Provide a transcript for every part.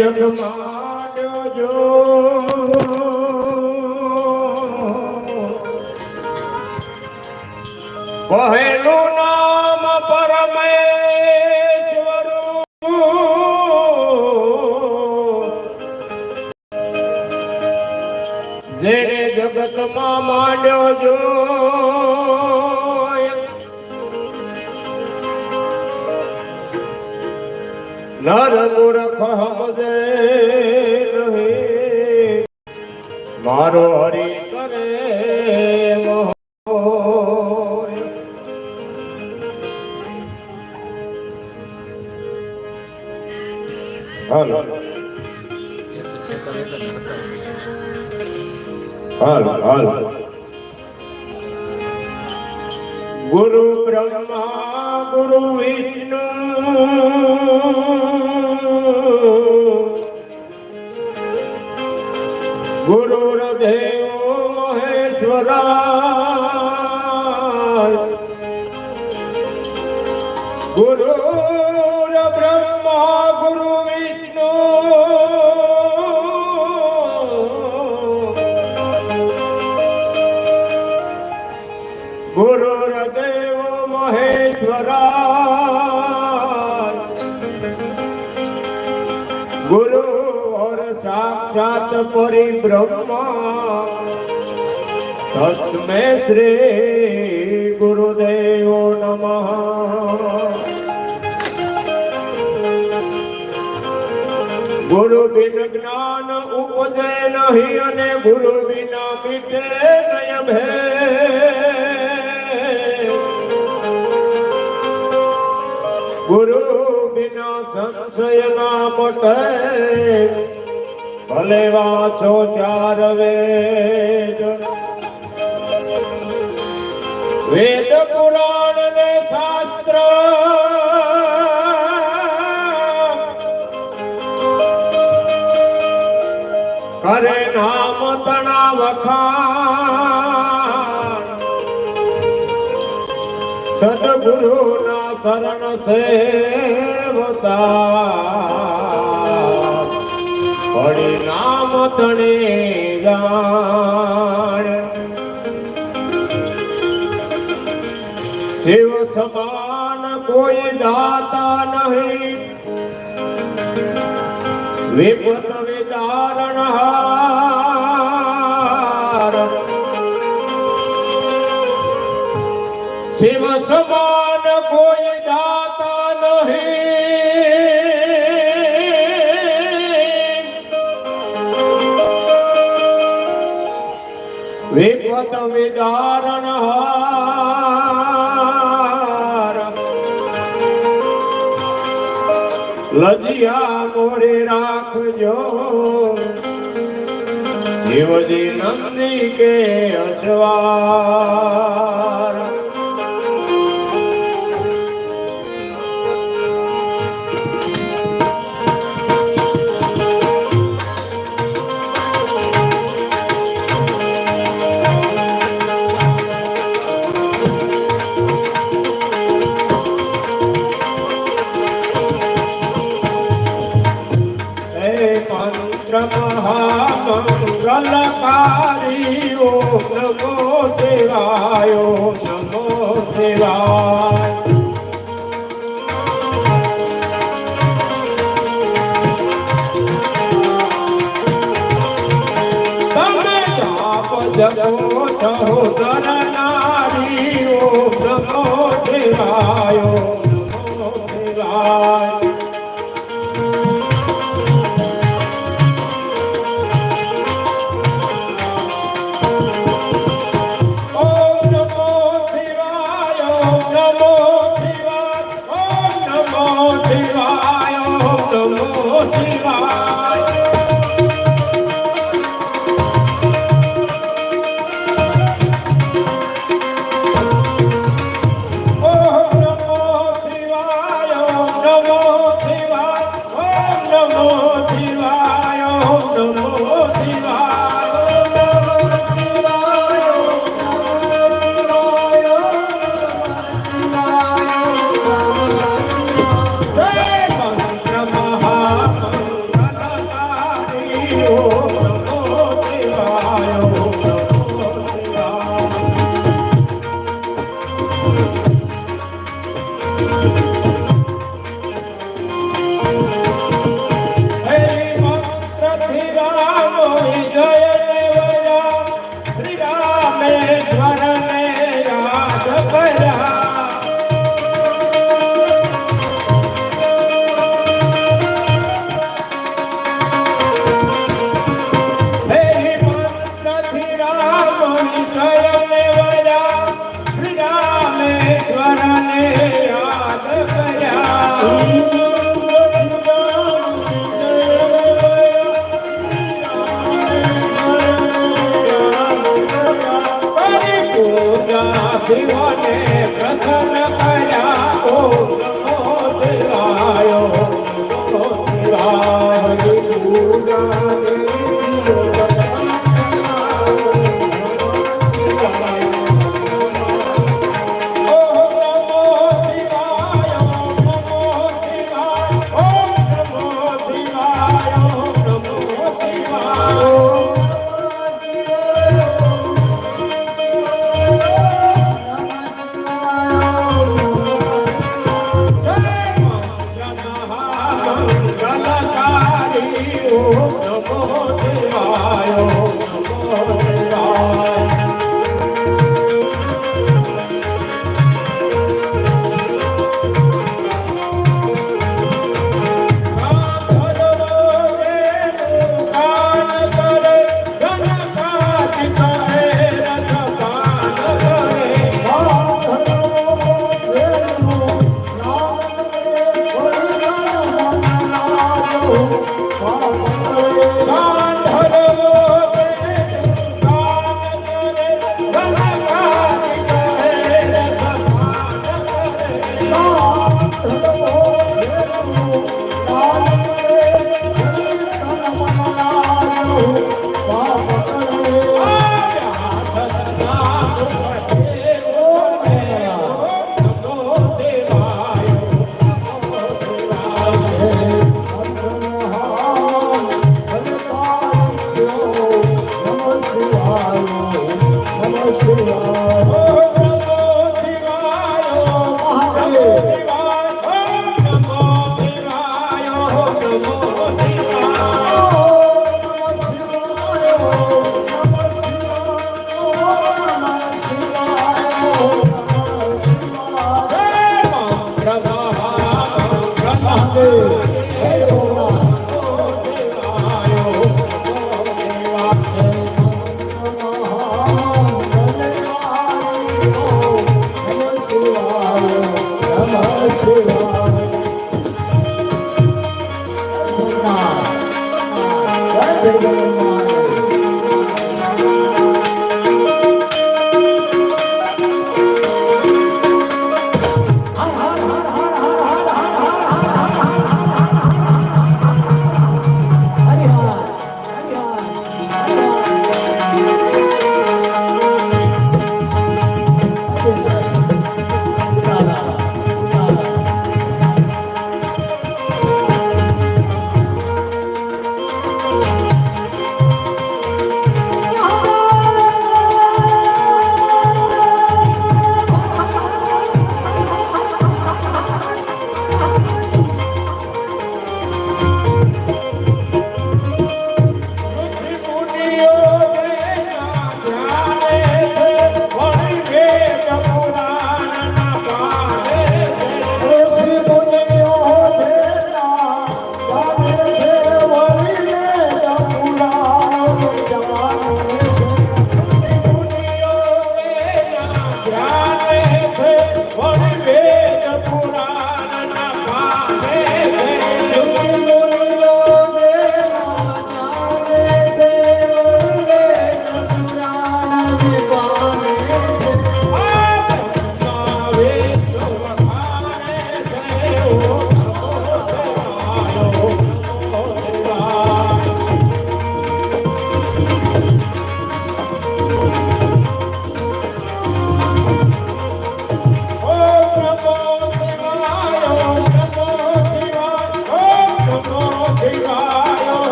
જગમાં જો. પહેલું નામ પરમેશ્વર. જેને જગતમાં માંડ્યો જો. નર મૂર્ખ નહીં મારો હરી કરે હાલો. હાલો હાલો. ગુરુ બ્રહ્મા ગુરુ વિષ્ણુ. ગુરુર્દેવો મહેશ્વરા ગુરુ બ્રહ્મા ગુરુ વિષ્ણુ ગુરુર્દેવ મહેશ્વરા ગુરુ સાક્ષાત પરિબ્રહ્મ તસ્મે શ્રી ગુરુદેવ નમઃ. ગુરુ બિન જ્ઞાન ઉપજે નહીં અને ગુરુ વિના મીટે ભે ગુરુ વિના સંશય ના મટે ભલે વાંચો ચાર વેદ. વેદ પુરાણ ને શાસ્ત્ર. કરે નામ તણા વખાણ સદગુરુ ના શરણ સેવતા. પડી નામ તણે ગાણ શિવ સમાન કોઈ દાતા નહીં. વિપત વિદારણ હાર. શિવ સમાન વિપત વિદારણ હાર. લજિયા મોરે રાખજો. શિવજી નંદી કે અસવાર શિવાય ઓમ નમો શિવાય não, não.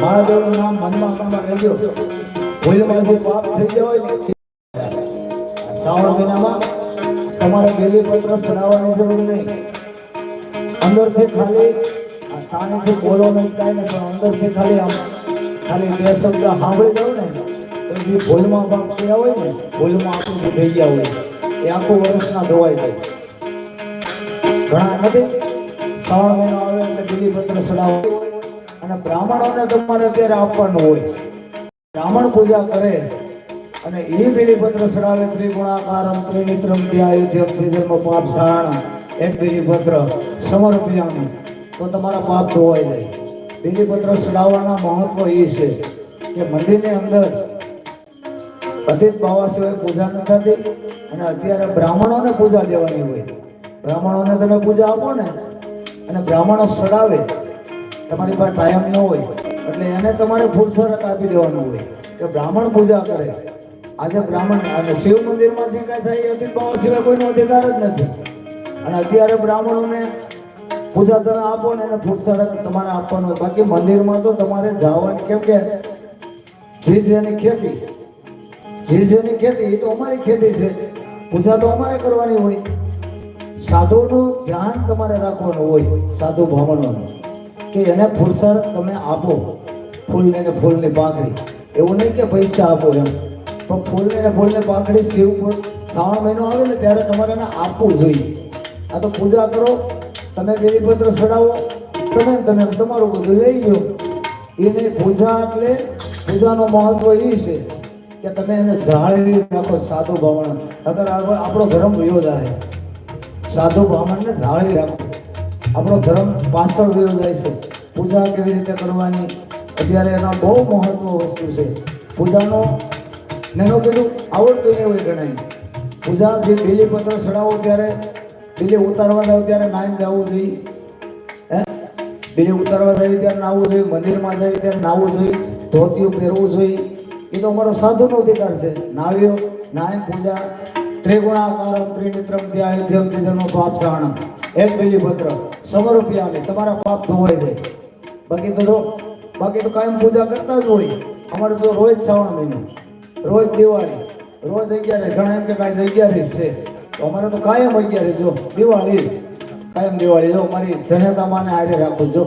મહાદેવનું નામ મનમાં મનમાં રહેજો. ભૂલમાં જે પાપ થઈ હોય શ્રાવણ મહિનામાં તમારે બેલી પત્ર ચડાવવાની જરૂર નહીં. અંદરથી ખાલી સામેથી બોલો નહીં કાંઈ પણ અંદરથી ખાલી આમ ખાલી બે શબ્દ સાંભળી જાવ ને, તો જે ભૂલમાં પાપ થયા હોય ને ભૂલમાં આપણું થઈ ગયા હોય. એ આખું વર્ષના ધોવાઈ જાય. ઘણા નથી? શ્રાવણ મહિનો આવે એટલે બીલી અને બ્રાહ્મણોને તમારે અત્યારે આપવાનું હોય. બ્રાહ્મણ પૂજા કરે અને એ બિલીપત્ર ચડાવે ત્રિગુણાકારમ ત્રિનેત્રમ ધ્યાયુધ્યમ ત્રિજન્મ પાપ સારણ એક બિલીપત્ર સમર્પ્યાનું તો તમારા પાપ ધોવાઈ જાય. બિલીપત્ર ચડાવવાના મહત્વ એ છે કે મંદિરની અંદર અધિક બાવા સિવાય પૂજા ન થતી અને અત્યારે બ્રાહ્મણોને પૂજા દેવાની હોય. બ્રાહ્મણોને તમે પૂજા આપો ને અને બ્રાહ્મણો સડાવે, તમારી પાસે ટાઈમ ન હોય, એટલે એને તમારે ફુરસરત આપી દેવાનું હોય. કે બ્રાહ્મણ પૂજા કરે. આજે બ્રાહ્મણ અને શિવ મંદિરમાં જે કાંઈ થાય એ બાવા સિવાય કોઈનો અધિકાર જ નથી. અને અત્યારે બ્રાહ્મણોને પૂજા તમે આપો ને એને ફુરસરત તમારે આપવાનું બાકી મંદિરમાં તો તમારે જવાનું, કેમ કે જે જેની ખેતી જે જેની ખેતી એ તો અમારી ખેતી છે. પૂજા તો અમારે કરવાની હોય. સાધુનું ધ્યાન તમારે રાખવાનું હોય, સાધુ બ્રાહ્મણોનું કે એને ફુરસર તમે આપો, ફૂલને ને ફૂલની પાંખડી એવું નહીં કે પૈસા આપો એમ. પણ ફૂલને ને ફૂલની પાંખડી શિવ પર શ્રાવણ મહિનો આવે ને ત્યારે તમારે એને આપવું જોઈએ. આ તો પૂજા કરો, તમે બેલીપત્ર ચડાવો તમે તમે, તમારું બધું લઈ ગયો એને પૂજા એટલે પૂજાનો મહત્વ એ છે કે તમે એને જાળવી રાખો સાધુ બ્રાહ્મણ અગર આપણો ધર્મ વયો જાય સાધુ બ્રાહ્મણને જાળવી રાખો. આપણો ધર્મ પાછળ રહ્યો જાય છે. પૂજા કેવી રીતે કરવાની? અત્યારે એના બહુ મહત્વ વસ્તુ છે. પૂજાનો મેનો કીધું, આવડતું નહીં હોય ગણાય. પૂજા જે બીલી પત્ર ચડાવો ત્યારે બીલી ઉતારવા જાવ ત્યારે નાઈન જવું જોઈએ. હે? બીલી ઉતારવા જાવી ત્યારે નાવું જોઈએ, મંદિરમાં જાય ત્યારે નાવું જોઈએ, ધોતિયું પહેરવું જોઈએ. એ તો અમારો સાધુનો અધિકાર છે. નાવ્યો નાય પૂજા ત્રિગુણાકારમ ત્રિનેત્રમ ધ્યાયુધ્યમ ત્રિજન્મ પાપ સાણમ એક બીલી પત્ર આવે તમારા પાપ ધોવાઈ જાય. બાકી તો જો, બાકી તો કાયમ પૂજા કરતા જ હોય. અમારે તો રોજ શ્રાવણ મહિનો, રોજ દિવાળી, રોજ અગિયારસ ઘણા એમ કે કાંઈ અગિયારસ છે. તો અમારે તો કાયમ અગિયારસ જો, દિવાળી. કાયમ દિવાળી જો, મારી ધન્યતા માને આજે રાખું જો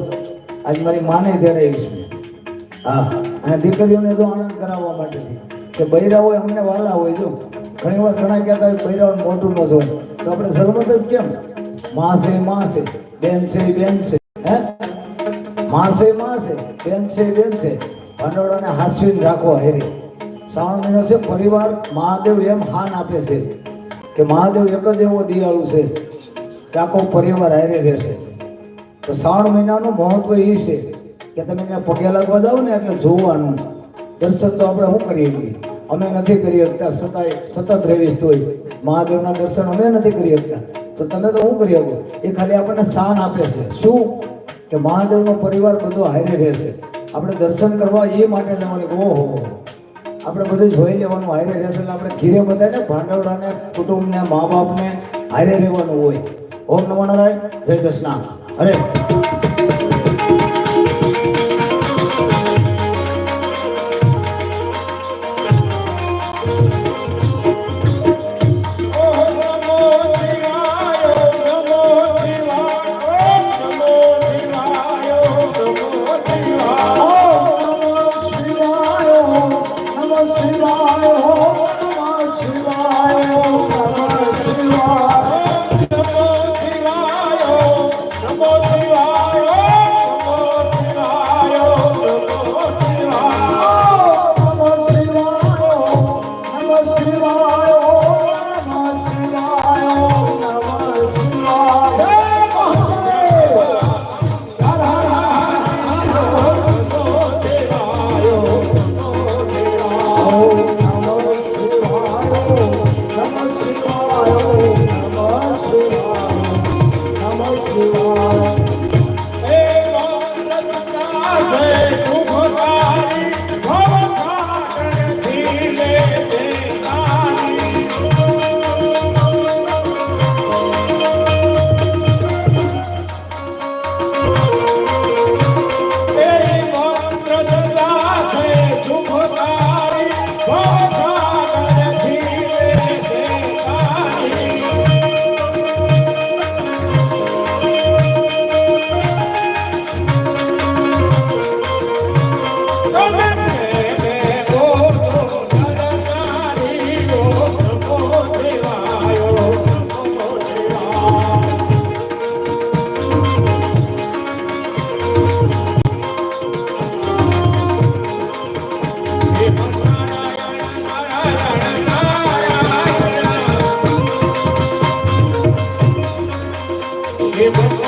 આજ મારી માને તેડાવી છે. હા, અને દીકરીઓને તો આનંદ કરાવવા માટે કે બૈરા હોય, અમને વાલા હોય જો. ઘણી વાર ઘણા કહેતા બૈરાઓને મોટું ન જોય તો આપણે જ કેમ? માસે માસે, બેન છે બેન છે. હે? માસે માસે, બેન છે બેન છે. ભંડોળાને હાસવીને રાખો હેરી. શ્રાવણ મહિનો છે પરિવાર મહાદેવ એમ હાન આપે છે. કે મહાદેવ એક જ એવો દિયાળુ છે. કે આખો પરિવાર હારે રહેશે. તો શ્રાવણ મહિનાનું મહત્વ એ છે કે તમે એને પગે લાગવા જાઓ ને એટલે જોવાનું. દર્શન તો આપણે શું કરીએ? છીએ અમે નથી કરી શકતા સતાય સતત રહેવી હોય મહાદેવના દર્શન અમે નથી કરી શકતા. તો તમે તો શું કરી શકો? એ ખાલી આપણને શાન આપે છે. શું? કે મહાદેવનો પરિવાર બધો હારે રહેશે આપણે દર્શન કરવા એ માટે જવાનું ઓહો. આપણે બધું જોઈ લેવાનું, હારે રહેશે એટલે આપણે ઘીરે બધાને, ભાંડવડાને, કુટુંબને, મા બાપને હારે રહેવાનું હોય. ઓમ નમો નારાયણ, જય દર્શના અરે এবং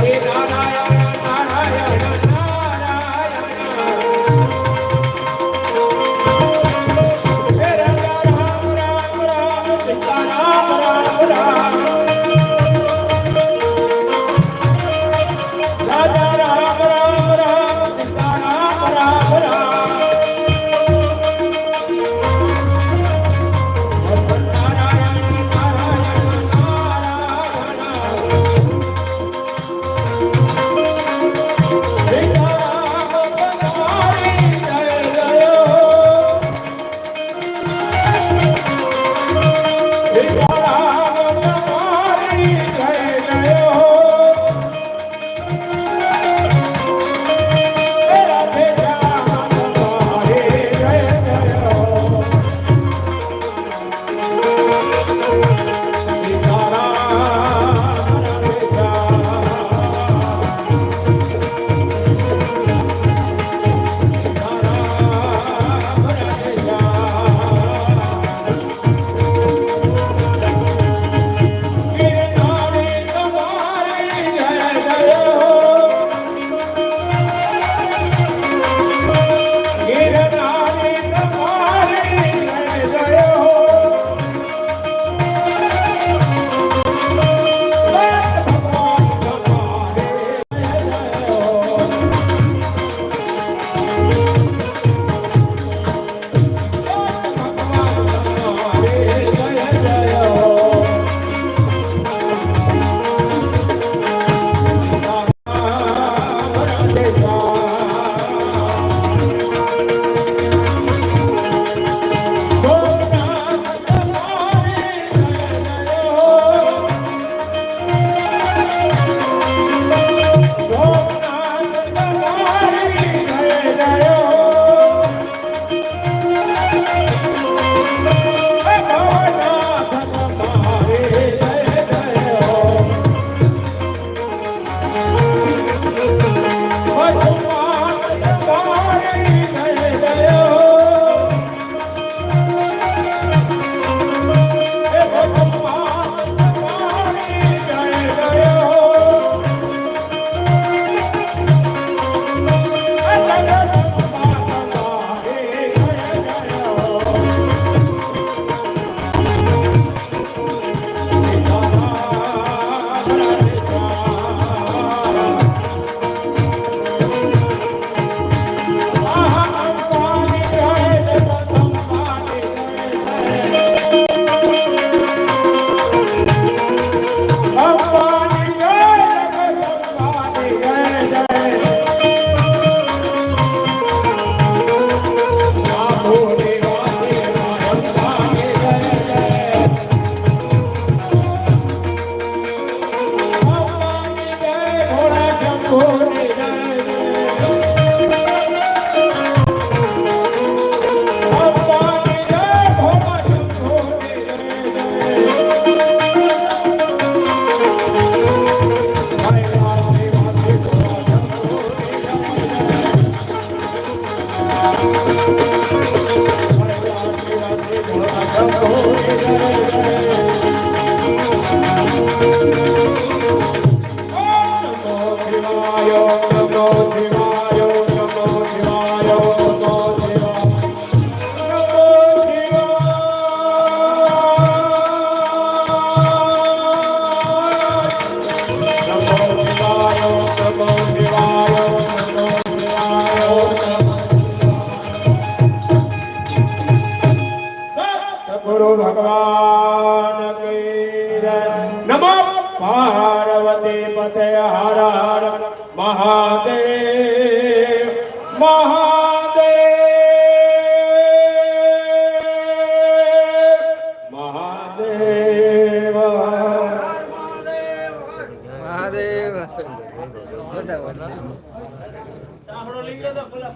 We are Hare Narayana